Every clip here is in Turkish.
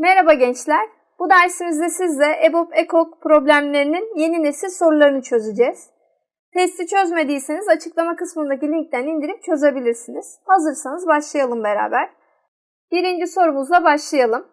Merhaba gençler. Bu dersimizde sizle EBOB EKOK problemlerinin yeni nesil sorularını çözeceğiz. Testi çözmediyseniz açıklama kısmındaki linkten indirip çözebilirsiniz. Hazırsanız başlayalım beraber. Birinci sorumuzla başlayalım.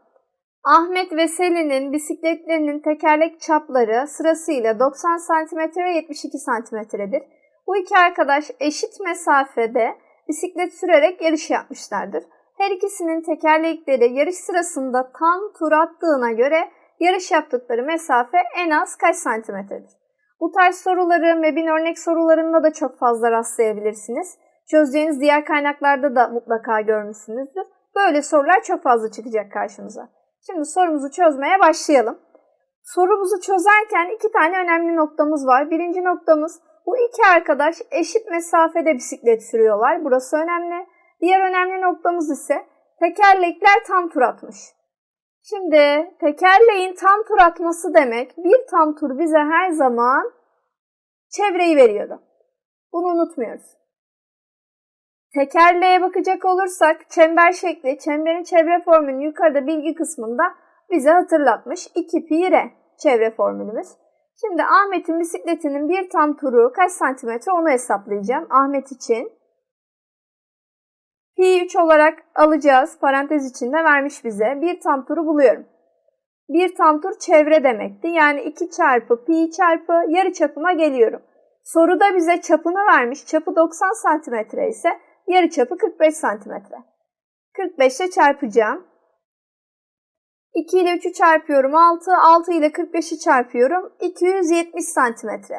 Ahmet ve Selin'in bisikletlerinin tekerlek çapları sırasıyla 90 cm ve 72 cm'dir. Bu iki arkadaş eşit mesafede bisiklet sürerek yarış yapmışlardır. Her ikisinin tekerlekleri yarış sırasında tam tur attığına göre yarış yaptıkları mesafe en az kaç santimetredir? Bu tarz soruları MEB'in örnek sorularında da çok fazla rastlayabilirsiniz. Çözeceğiniz diğer kaynaklarda da mutlaka görmüşsünüzdür. Böyle sorular çok fazla çıkacak karşımıza. Şimdi sorumuzu çözmeye başlayalım. Sorumuzu çözerken iki tane önemli noktamız var. Birinci noktamız bu iki arkadaş eşit mesafede bisiklet sürüyorlar. Burası önemli. Diğer önemli noktamız ise tekerlekler tam tur atmış. Şimdi tekerleğin tam tur atması demek bir tam tur bize her zaman çevreyi veriyordu. Bunu unutmuyoruz. Tekerleğe bakacak olursak çember şekli çemberin çevre formülünün yukarıda bilgi kısmında bize hatırlatmış. 2 pi r çevre formülümüz. Şimdi Ahmet'in bisikletinin bir tam turu kaç santimetre onu hesaplayacağım. Ahmet için pi 3 olarak alacağız. Parantez içinde vermiş bize. Bir tam turu buluyorum. Bir tam tur çevre demekti. Yani 2 çarpı pi çarpı yarı çapıma geliyorum. Soruda bize çapını vermiş. Çapı 90 santimetre ise yarı çapı 45 santimetre. 45 ile çarpacağım. 2 ile 3'ü çarpıyorum 6, 6 ile 45'i çarpıyorum 270 santimetre.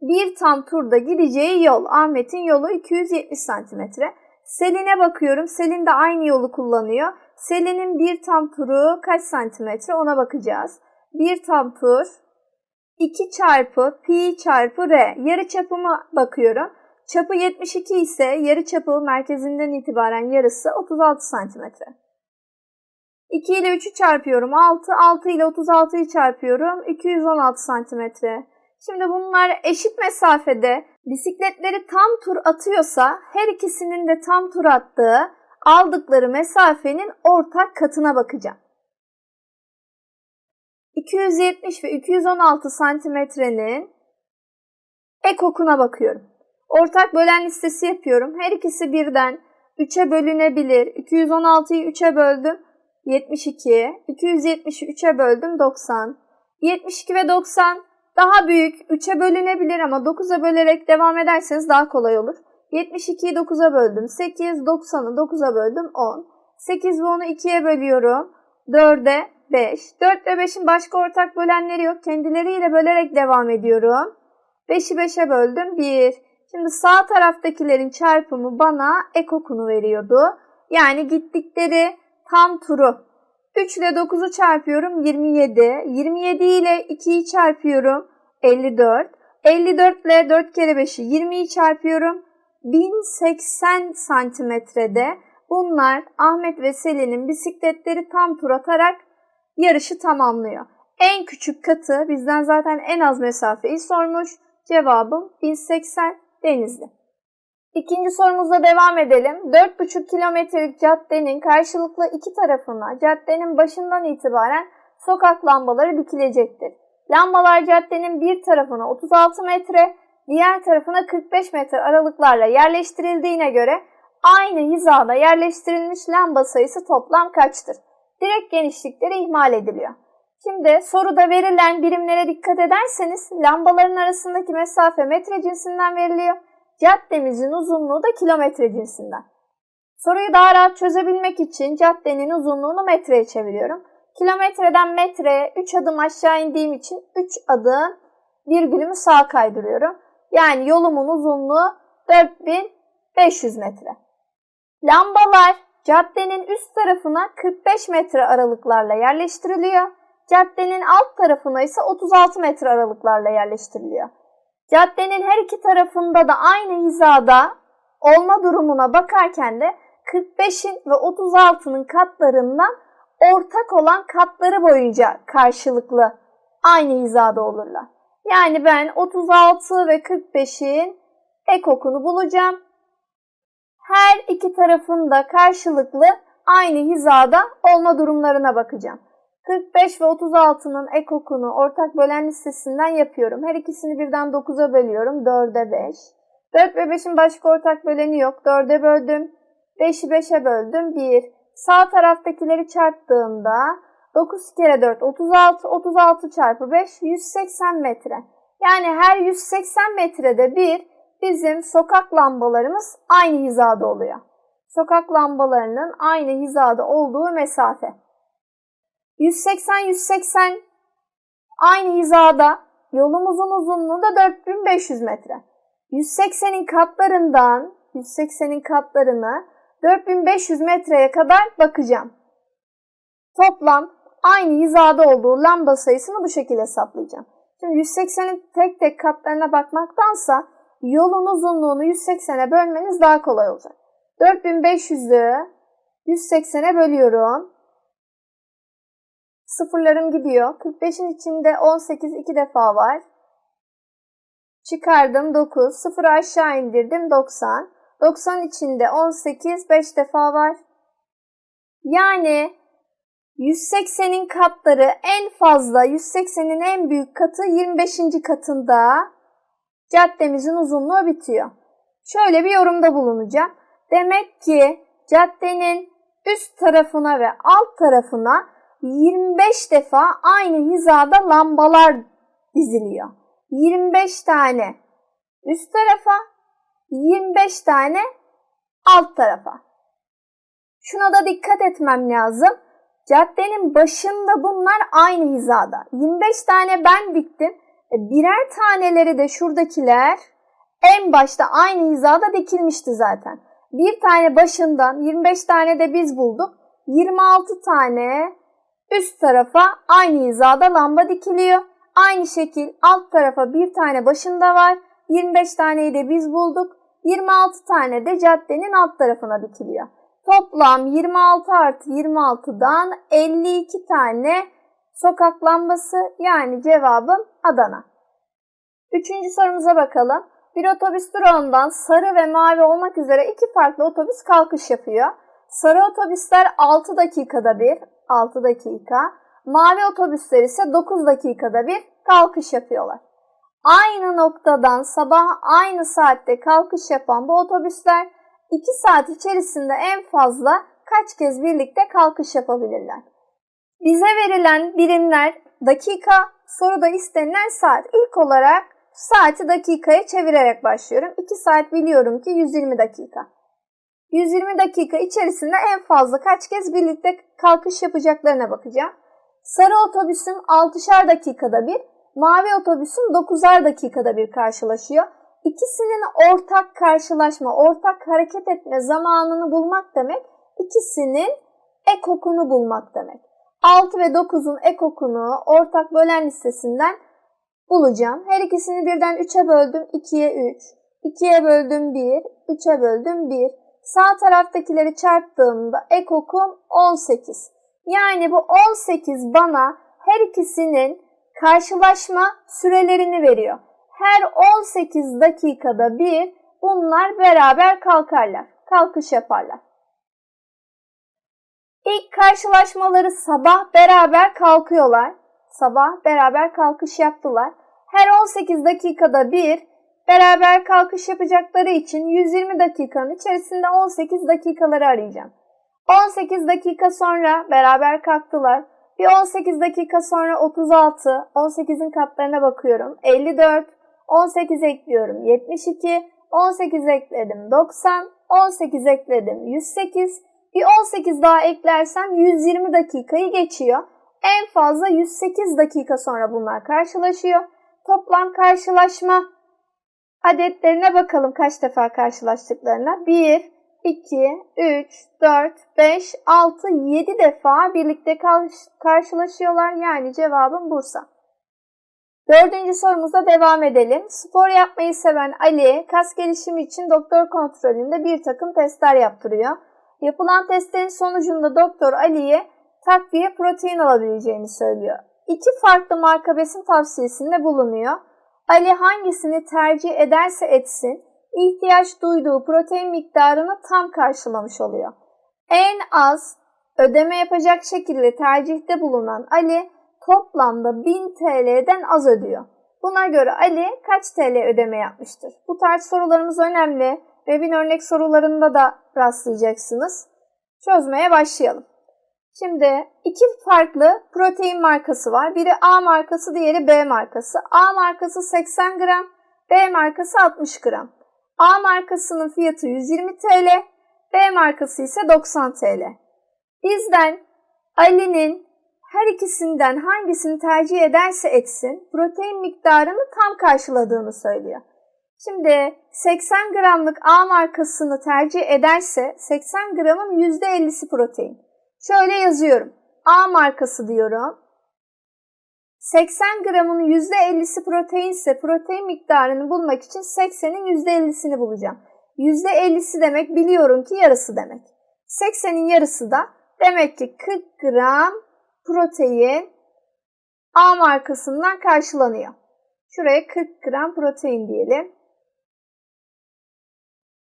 Bir tam turda gideceği yol Ahmet'in yolu 270 santimetre. Selin'e bakıyorum. Selin de aynı yolu kullanıyor. Selin'in bir tam turu kaç santimetre ona bakacağız. Bir tam tur 2 çarpı pi çarpı r. Yarı çapıma bakıyorum. Çapı 72 ise yarı çapı merkezinden itibaren yarısı 36 santimetre. 2 ile 3'ü çarpıyorum 6, 6 ile 36'yı çarpıyorum 216 santimetre. Şimdi bunlar eşit mesafede bisikletleri tam tur atıyorsa her ikisinin de tam tur attığı aldıkları mesafenin ortak katına bakacağım. 270 ve 216 santimetrenin ekokuna bakıyorum. Ortak bölen listesi yapıyorum. Her ikisi birden 3'e bölünebilir. 216'yı 3'e böldüm. 72. 270'i 3'e böldüm. 90. 72 ve 90 daha büyük 3'e bölünebilir ama 9'a bölerek devam ederseniz daha kolay olur. 72'yi 9'a böldüm. 8, 90'ı 9'a böldüm. 10. 8 ve 10'u 2'ye bölüyorum. 4'e 5. 4 ve 5'in başka ortak bölenleri yok. Kendileriyle bölerek devam ediyorum. 5'i 5'e böldüm. 1. Şimdi sağ taraftakilerin çarpımı bana ekokunu veriyordu. Yani gittikleri tam turu 3 ile 9'u çarpıyorum 27. 27 ile 2'yi çarpıyorum 54. 54 ile 4 kere 5'i 20'yi çarpıyorum. 1080 santimetrede bunlar Ahmet ve Selin'in bisikletleri tam tur atarak yarışı tamamlıyor. En küçük katı bizden zaten en az mesafeyi sormuş. Cevabım 1080 Denizli. İkinci sorumuzla devam edelim. 4,5 kilometrelik caddenin karşılıklı iki tarafına caddenin başından itibaren sokak lambaları dikilecektir. Lambalar caddenin bir tarafına 36 metre, diğer tarafına 45 metre aralıklarla yerleştirildiğine göre aynı hizada yerleştirilmiş lamba sayısı toplam kaçtır? Direkt genişlikleri ihmal ediliyor. Şimdi soruda verilen birimlere dikkat ederseniz lambaların arasındaki mesafe metre cinsinden veriliyor. Caddemizin uzunluğu da kilometre cinsinden. Soruyu daha rahat çözebilmek için caddenin uzunluğunu metreye çeviriyorum. Kilometreden metreye 3 adım aşağı indiğim için 3 adım virgülümü sağa kaydırıyorum. Yani yolumun uzunluğu 4500 metre. Lambalar caddenin üst tarafına 45 metre aralıklarla yerleştiriliyor. Caddenin alt tarafına ise 36 metre aralıklarla yerleştiriliyor. Caddenin her iki tarafında da aynı hizada olma durumuna bakarken de 45'in ve 36'nın katlarından ortak olan katları boyunca karşılıklı aynı hizada olurlar. Yani ben 36 ve 45'in ekokunu bulacağım. Her iki tarafın da karşılıklı aynı hizada olma durumlarına bakacağım. 45 ve 36'nın ekokunu ortak bölen listesinden yapıyorum. Her ikisini birden 9'a bölüyorum. 4'e 5. 4 ve 5'in başka ortak böleni yok. 4'e böldüm. 5'i 5'e böldüm. 1. Sağ taraftakileri çarptığımda 9 kere 4 36. 36 çarpı 5 180 metre. Yani her 180 metrede bir bizim sokak lambalarımız aynı hizada oluyor. Sokak lambalarının aynı hizada olduğu mesafe. 180-180 aynı hizada yolumuzun uzunluğu da 4500 metre. 180'in katlarından 180'in katlarını 4500 metreye kadar bakacağım. Toplam aynı hizada olduğu lamba sayısını bu şekilde hesaplayacağım. Şimdi 180'in tek tek katlarına bakmaktansa yolun uzunluğunu 180'e bölmeniz daha kolay olacak. 4500'ü 180'e bölüyorum. Sıfırlarım gidiyor. 45'in içinde 18 iki defa var. Çıkardım 9. Sıfırı aşağı indirdim 90. 90 içinde 18 5 defa var. Yani 180'in katları en fazla 180'in en büyük katı 25. katında caddemizin uzunluğu bitiyor. Şöyle bir yorumda bulunacağım. Demek ki caddenin üst tarafına ve alt tarafına 25 defa aynı hizada lambalar diziliyor. 25 tane üst tarafa, 25 tane alt tarafa. Şuna da dikkat etmem lazım. Caddenin başında bunlar aynı hizada. 25 tane ben diktim. E, birer taneleri de şuradakiler en başta aynı hizada dikilmişti zaten. Bir tane başından 25 tane de biz bulduk. 26 tane üst tarafa aynı hizada lamba dikiliyor. Aynı şekil alt tarafa bir tane başında var. 25 taneyi de biz bulduk. 26 tane de caddenin alt tarafına dikiliyor. Toplam 26 artı 26'dan 52 tane sokak lambası yani cevabım Adana. Üçüncü sorumuza bakalım. Bir otobüs durağından sarı ve mavi olmak üzere iki farklı otobüs kalkış yapıyor. Sarı otobüsler 6 dakikada bir, 6 dakika. Mavi otobüsler ise 9 dakikada bir kalkış yapıyorlar. Aynı noktadan sabah aynı saatte kalkış yapan bu otobüsler 2 saat içerisinde en fazla kaç kez birlikte kalkış yapabilirler? Bize verilen birimler dakika, soruda istenilen saat. İlk olarak saati dakikaya çevirerek başlıyorum. 2 saat biliyorum ki 120 dakika. 120 dakika içerisinde en fazla kaç kez birlikte kalkış yapacaklarına bakacağım. Sarı otobüsün 6'şar dakikada bir, mavi otobüsün 9'ar dakikada bir karşılaşıyor. İkisinin ortak karşılaşma, ortak hareket etme zamanını bulmak demek, ikisinin ekokunu bulmak demek. 6 ve 9'un ekokunu ortak bölen listesinden bulacağım. Her ikisini birden 3'e böldüm, 2'ye 3. 2'ye böldüm 1, 3'e böldüm 1. Sağ taraftakileri çarptığımda ekokum 18. Yani bu 18 bana her ikisinin karşılaşma sürelerini veriyor. Her 18 dakikada bir bunlar beraber kalkarlar. Kalkış yaparlar. İlk karşılaşmaları sabah beraber kalkıyorlar. Sabah beraber kalkış yaptılar. Her 18 dakikada bir beraber kalkış yapacakları için 120 dakikanın içerisinde 18 dakikaları arayacağım. 18 dakika sonra beraber kalktılar. Bir 18 dakika sonra 36, 18'in katlarına bakıyorum. 54, 18 ekliyorum 72, 18 ekledim 90, 18 ekledim 108, bir 18 daha eklersem 120 dakikayı geçiyor. En fazla 108 dakika sonra bunlar karşılaşıyor. Toplam karşılaşma adetlerine bakalım kaç defa karşılaştıklarına. 1, 2, 3, 4, 5, 6, 7 defa birlikte karşılaşıyorlar. Yani cevabım Bursa. Dördüncü sorumuza devam edelim. Spor yapmayı seven Ali, kas gelişimi için doktor kontrolünde bir takım testler yaptırıyor. Yapılan testlerin sonucunda doktor Ali'ye takviye protein alabileceğini söylüyor. İki farklı marka besin tavsiyesinde bulunuyor. Ali hangisini tercih ederse etsin, ihtiyaç duyduğu protein miktarını tam karşılamış oluyor. En az ödeme yapacak şekilde tercihte bulunan Ali toplamda 1000 TL'den az ödüyor. Buna göre Ali kaç TL ödeme yapmıştır? Bu tarz sorularımız önemli. Webin örnek sorularında da rastlayacaksınız. Çözmeye başlayalım. Şimdi iki farklı protein markası var. Biri A markası, diğeri B markası. A markası 80 gram, B markası 60 gram. A markasının fiyatı 120 TL, B markası ise 90 TL. Bizden Ali'nin her ikisinden hangisini tercih ederse etsin protein miktarını tam karşıladığını söylüyor. Şimdi 80 gramlık A markasını tercih ederse 80 gramın %50'si protein. Şöyle yazıyorum. A markası diyorum. 80 gramın %50'si protein ise protein miktarını bulmak için 80'in %50'sini bulacağım. %50'si demek biliyorum ki yarısı demek. 80'in yarısı da demek ki 40 gram protein A markasından karşılanıyor. Şuraya 40 gram protein diyelim.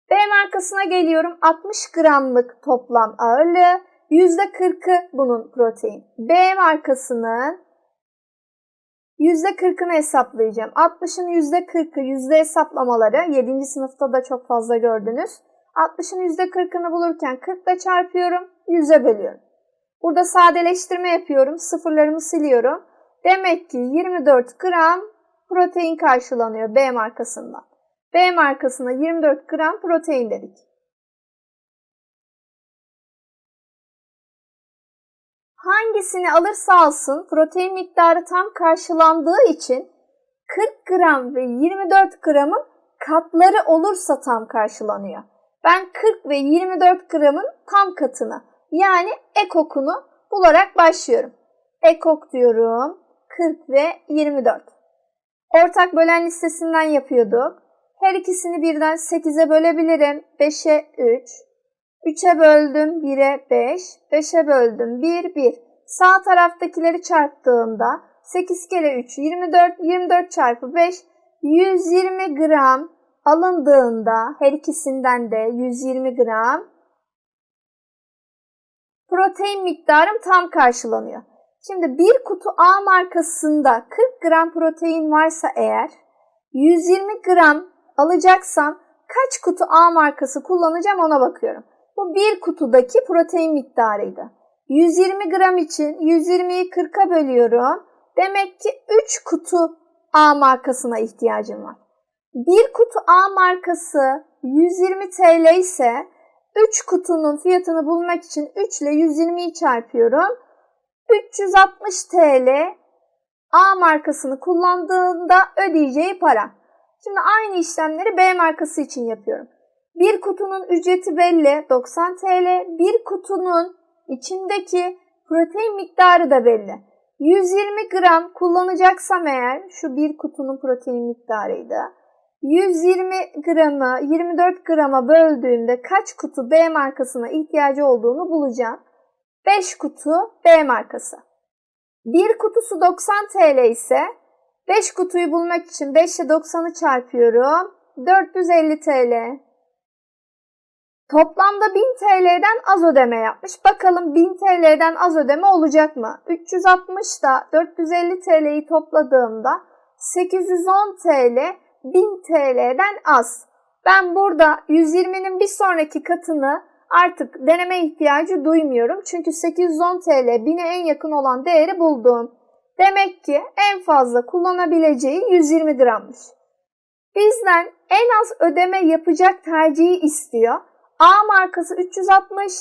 B markasına geliyorum. 60 gramlık toplam ağırlığı. %40'ı bunun protein. B markasının %40'ını hesaplayacağım. 60'ın %40'ı yüzde hesaplamaları 7. sınıfta da çok fazla gördünüz. 60'ın %40'ını bulurken 40 ile çarpıyorum, 100'e bölüyorum. Burada sadeleştirme yapıyorum, sıfırlarımı siliyorum. Demek ki 24 gram protein karşılanıyor B markasından. B markasına 24 gram protein dedik. Hangisini alırsa alsın protein miktarı tam karşılandığı için 40 gram ve 24 gramın katları olursa tam karşılanıyor. Ben 40 ve 24 gramın tam katını yani ekokunu bularak başlıyorum. Ekok diyorum 40 ve 24. Ortak bölen listesinden yapıyorduk. Her ikisini birden 8'e bölebilirim. 5'e 3, 3'e böldüm 1'e 5, 5'e böldüm 1, 1. Sağ taraftakileri çarptığımda 8 kere 3, 24, 24 çarpı 5, 120 gram alındığında her ikisinden de 120 gram protein miktarım tam karşılanıyor. Şimdi bir kutu A markasında 40 gram protein varsa eğer 120 gram alacaksam kaç kutu A markası kullanacağım ona bakıyorum. Bu bir kutudaki protein miktarıydı. 120 gram için 120'yi 40'a bölüyorum. Demek ki 3 kutu A markasına ihtiyacım var. Bir kutu A markası 120 TL ise 3 kutunun fiyatını bulmak için 3 ile 120'yi çarpıyorum. 360 TL A markasını kullandığında ödeyeceği para. Şimdi aynı işlemleri B markası için yapıyorum. Bir kutunun ücreti belli 90 TL. Bir kutunun içindeki protein miktarı da belli. 120 gram kullanacaksam eğer şu bir kutunun protein miktarıydı. 120 gramı 24 grama böldüğümde kaç kutu B markasına ihtiyacı olduğunu bulacağım. 5 kutu B markası. Bir kutusu 90 TL ise 5 kutuyu bulmak için 5 ile 90'ı çarpıyorum. 450 TL. Toplamda 1000 TL'den az ödeme yapmış. Bakalım 1000 TL'den az ödeme olacak mı? 360 da 450 TL'yi topladığımda 810 TL 1000 TL'den az. Ben burada 120'nin bir sonraki katını artık deneme ihtiyacı duymuyorum. Çünkü 810 TL 1000'e en yakın olan değeri buldum. Demek ki en fazla kullanabileceği 120 grammış. Bizden en az ödeme yapacak tercihi istiyor. A markası 360,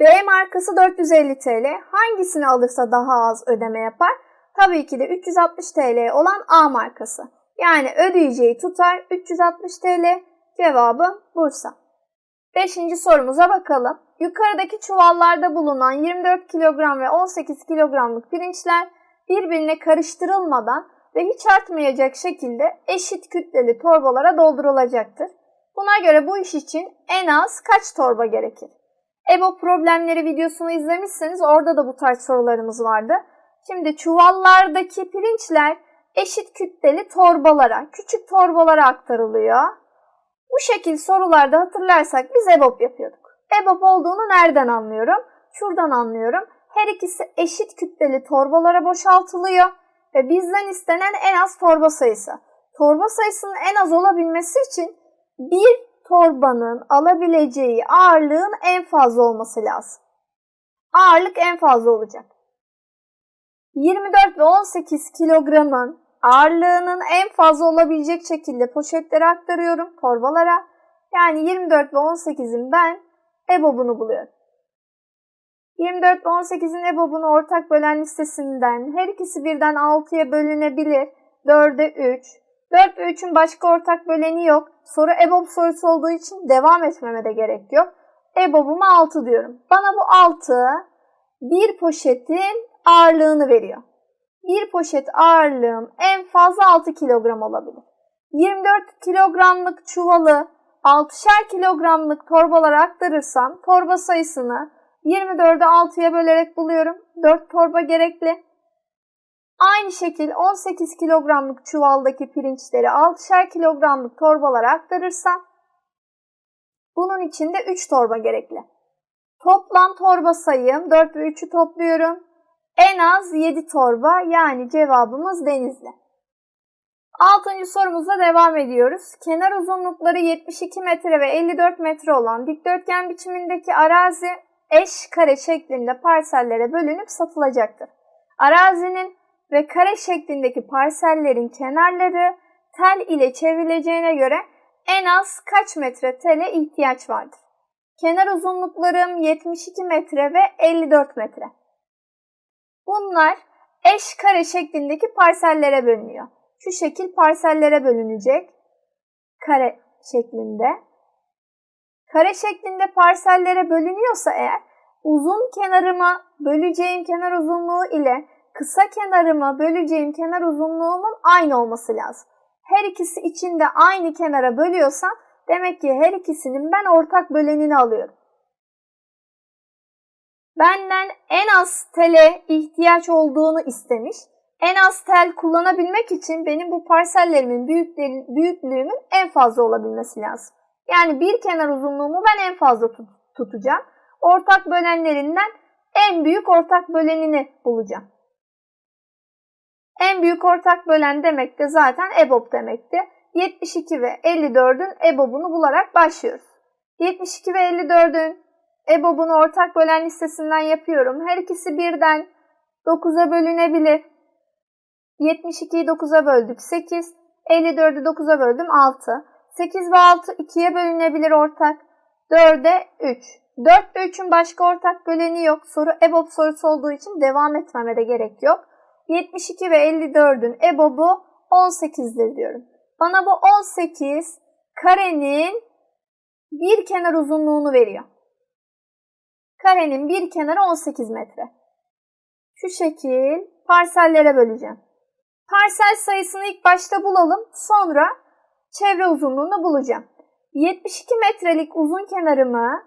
B markası 450 TL. Hangisini alırsa daha az ödeme yapar? Tabii ki de 360 TL olan A markası. Yani ödeyeceği tutar 360 TL. Cevabı Bursa. Beşinci sorumuza bakalım. Yukarıdaki çuvallarda bulunan 24 kilogram ve 18 kilogramlık pirinçler birbirine karıştırılmadan ve hiç artmayacak şekilde eşit kütleli torbalara doldurulacaktır. Buna göre bu iş için en az kaç torba gerekir? EBO problemleri videosunu izlemişseniz orada da bu tarz sorularımız vardı. Şimdi çuvallardaki pirinçler eşit kütleli torbalara, küçük torbalara aktarılıyor. Bu şekil sorularda hatırlarsak biz EBOB yapıyorduk. EBOB olduğunu nereden anlıyorum? şuradan anlıyorum. Her ikisi eşit kütleli torbalara boşaltılıyor ve bizden istenen en az torba sayısı. Torba sayısının en az olabilmesi için bir torbanın alabileceği ağırlığın en fazla olması lazım. Ağırlık en fazla olacak. 24 ve 18 kilogramın ağırlığının en fazla olabilecek şekilde poşetlere aktarıyorum torbalara. Yani 24 ve 18'in ben EBOB'unu buluyorum. 24 ve 18'in EBOB'unu ortak bölen listesinden her ikisi birden 6'ya bölünebilir. 4'e 3. 4 ve 3'ün başka ortak böleni yok. Soru EBOB sorusu olduğu için devam etmeme de gerek yok. EBOB'uma 6 diyorum. Bana bu 6 bir poşetin ağırlığını veriyor. Bir poşet ağırlığım en fazla 6 kilogram olabilir. 24 kilogramlık çuvalı 6'şer kilogramlık torbalara aktarırsam torba sayısını 24'ü 6'ya bölerek buluyorum. 4 torba gerekli. Aynı şekil 18 kilogramlık çuvaldaki pirinçleri 6'şer kilogramlık torbalara aktarırsam bunun için de 3 torba gerekli. Toplam torba sayım 4 ve 3'ü topluyorum. En az 7 torba yani cevabımız denizli. Altıncı sorumuzla devam ediyoruz. Kenar uzunlukları 72 metre ve 54 metre olan dikdörtgen biçimindeki arazi eş kare şeklinde parsellere bölünüp satılacaktır. Arazinin ve kare şeklindeki parsellerin kenarları tel ile çevrileceğine göre en az kaç metre tele ihtiyaç vardır? Kenar uzunluklarım 72 metre ve 54 metre. Bunlar eş kare şeklindeki parsellere bölünüyor. Şu şekil parsellere bölünecek. Kare şeklinde. Kare şeklinde parsellere bölünüyorsa eğer uzun kenarıma böleceğim kenar uzunluğu ile kısa kenarıma böleceğim kenar uzunluğumun aynı olması lazım. Her ikisi içinde aynı kenara bölüyorsam demek ki her ikisinin ben ortak bölenini alıyorum. Benden en az tele ihtiyaç olduğunu istemiş. En az tel kullanabilmek için benim bu parsellerimin büyüklüğümün en fazla olabilmesi lazım. Yani bir kenar uzunluğumu ben en fazla tut tutacağım. Ortak bölenlerinden en büyük ortak bölenini bulacağım. En büyük ortak bölen demek de zaten EBOB demekti. 72 ve 54'ün EBOB'unu bularak başlıyoruz. 72 ve 54'ün EBOB'unu ortak bölen listesinden yapıyorum. Her ikisi birden 9'a bölünebilir. 72'yi 9'a böldük 8. 54'ü 9'a böldüm 6. 8 ve 6 2'ye bölünebilir ortak. 4'e 3. 4 ve 3'ün başka ortak böleni yok. Soru EBOB sorusu olduğu için devam etmeme de gerek yok. 72 ve 54'ün EBOB'u 18'dir diyorum. Bana bu 18 karenin bir kenar uzunluğunu veriyor. Karenin bir kenarı 18 metre. Şu şekil parsellere böleceğim. Parsel sayısını ilk başta bulalım. Sonra çevre uzunluğunu bulacağım. 72 metrelik uzun kenarımı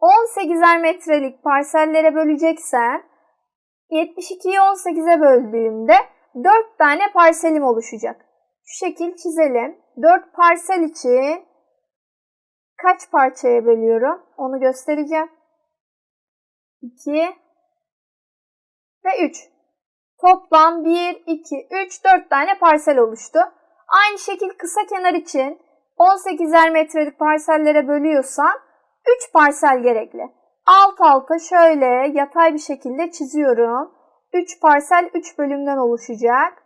18'er metrelik parsellere böleceksem 72'yi 18'e böldüğümde 4 tane parselim oluşacak. Şu şekil çizelim. 4 parsel için kaç parçaya bölüyorum? Onu göstereceğim. 2 ve 3. Toplam 1, 2, 3, 4 tane parsel oluştu. Aynı şekil kısa kenar için 18'er metrelik parsellere bölüyorsam 3 parsel gerekli. Alt alta şöyle yatay bir şekilde çiziyorum. 3 parsel 3 bölümden oluşacak.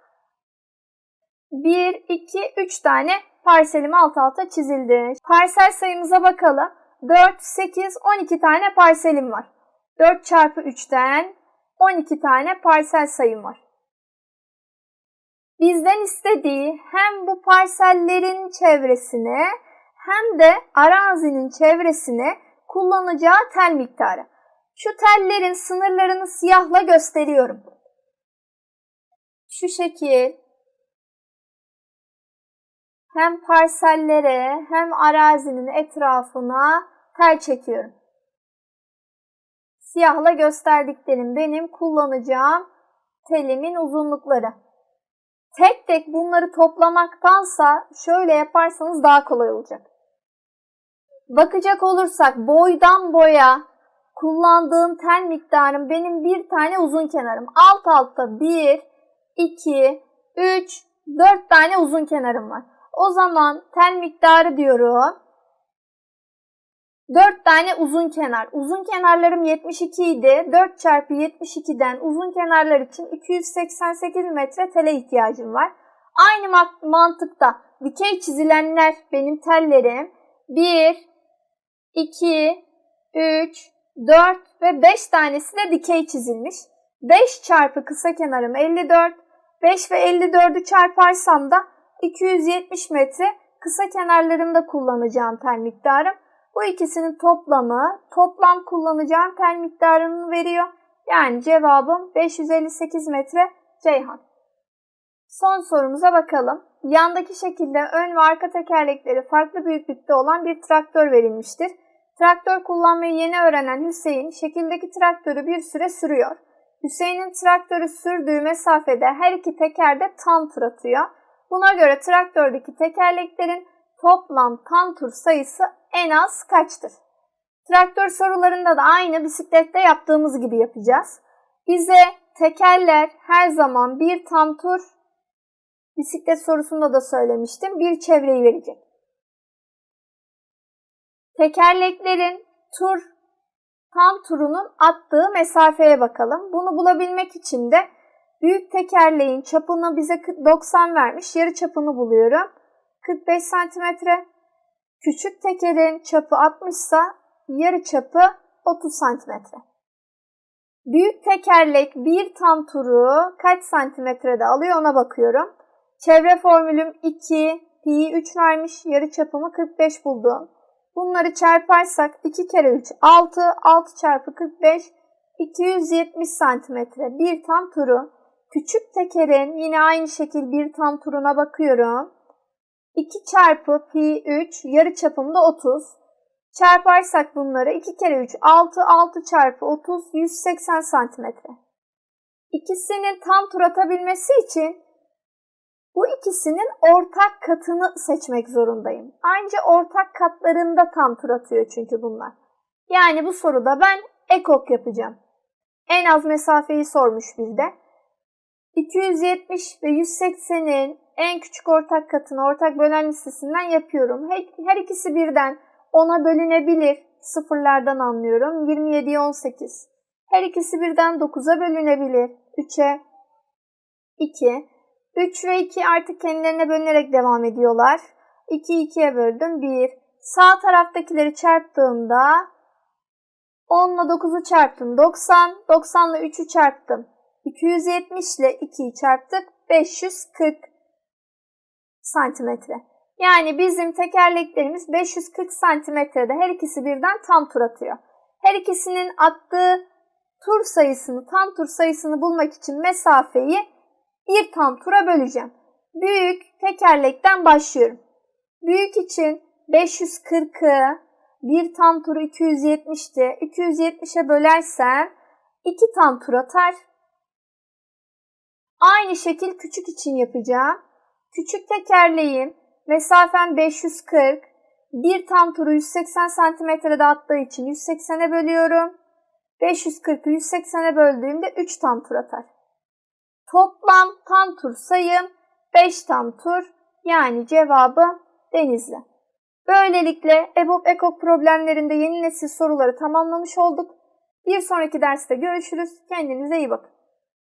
1, 2, 3 tane parselim alt alta çizildi. Parsel sayımıza bakalım. 4, 8, 12 tane parselim var. 4 çarpı 3'ten 12 tane parsel sayım var. Bizden istediği hem bu parsellerin çevresine hem de arazinin çevresine kullanacağı tel miktarı. Şu tellerin sınırlarını siyahla gösteriyorum. Şu şekil hem parsellere hem arazinin etrafına tel çekiyorum. Siyahla gösterdiklerim benim kullanacağım telimin uzunlukları. Tek tek bunları toplamaktansa şöyle yaparsanız daha kolay olacak. Bakacak olursak boydan boya kullandığım tel miktarım benim bir tane uzun kenarım. Alt alta 1, 2, 3, 4 tane uzun kenarım var. O zaman tel miktarı diyorum. 4 tane uzun kenar. Uzun kenarlarım 72 idi. 4 çarpı 72'den uzun kenarlar için 288 metre tele ihtiyacım var. Aynı mantıkta dikey çizilenler benim tellerim. 1, 2, 3, 4 ve 5 tanesi de dikey çizilmiş. 5 çarpı kısa kenarım 54. 5 ve 54'ü çarparsam da 270 metre kısa kenarlarımda kullanacağım tel miktarım. Bu ikisinin toplamı toplam kullanacağım tel miktarını veriyor. Yani cevabım 558 metre Ceyhan. Son sorumuza bakalım. Yandaki şekilde ön ve arka tekerlekleri farklı büyüklükte olan bir traktör verilmiştir. Traktör kullanmayı yeni öğrenen Hüseyin şekildeki traktörü bir süre sürüyor. Hüseyin'in traktörü sürdüğü mesafede her iki teker de tam tur atıyor. Buna göre traktördeki tekerleklerin toplam tam tur sayısı en az kaçtır? Traktör sorularında da aynı bisiklette yaptığımız gibi yapacağız. Bize tekerler her zaman bir tam tur, bisiklet sorusunda da söylemiştim, bir çevreyi verecek. Tekerleklerin tur tam turunun attığı mesafeye bakalım. Bunu bulabilmek için de büyük tekerleğin çapını bize 90 vermiş. Yarı çapını buluyorum. 45 santimetre. Küçük tekerin çapı 60 ise yarı çapı 30 santimetre. Büyük tekerlek bir tam turu kaç santimetrede alıyor ona bakıyorum. Çevre formülüm 2, pi 3 vermiş. Yarı çapımı 45 buldum. Bunları çarparsak 2 kere 3 6, 6 çarpı 45 270 santimetre bir tam turu. Küçük tekerin yine aynı şekil bir tam turuna bakıyorum. 2 çarpı pi 3 yarı çapımda 30. Çarparsak bunları 2 kere 3 6 6 çarpı 30 180 santimetre. İkisinin tam tur atabilmesi için bu ikisinin ortak katını seçmek zorundayım. Ancak ortak katlarında tam tur atıyor çünkü bunlar. Yani bu soruda ben ekok yapacağım. En az mesafeyi sormuş bir de. 270 ve 180'in en küçük ortak katını ortak bölen listesinden yapıyorum. Her ikisi birden 10'a bölünebilir. Sıfırlardan anlıyorum. 27'ye 18. Her ikisi birden 9'a bölünebilir. 3'e 2. 3 ve 2 artık kendilerine bölünerek devam ediyorlar. 2'yi 2'ye böldüm. 1. Sağ taraftakileri çarptığımda 10 ile 9'u çarptım. 90. 90 ile 3'ü çarptım. 270 ile 2'yi çarptık. 540 santimetre. Yani bizim tekerleklerimiz 540 santimetrede her ikisi birden tam tur atıyor. Her ikisinin attığı tur sayısını, tam tur sayısını bulmak için mesafeyi bir tam tura böleceğim. Büyük tekerlekten başlıyorum. Büyük için 540'ı bir tam turu 270'ti. 270'e bölersem 2 tam tur atar. Aynı şekil küçük için yapacağım. Küçük tekerleğim mesafen 540. Bir tam turu 180 santimetrede attığı için 180'e bölüyorum. 540'ı 180'e böldüğümde 3 tam tur atar. Toplam tam tur sayım 5 tam tur yani cevabı Denizli. Böylelikle EBOB EKOK problemlerinde yeni nesil soruları tamamlamış olduk. Bir sonraki derste görüşürüz. Kendinize iyi bakın.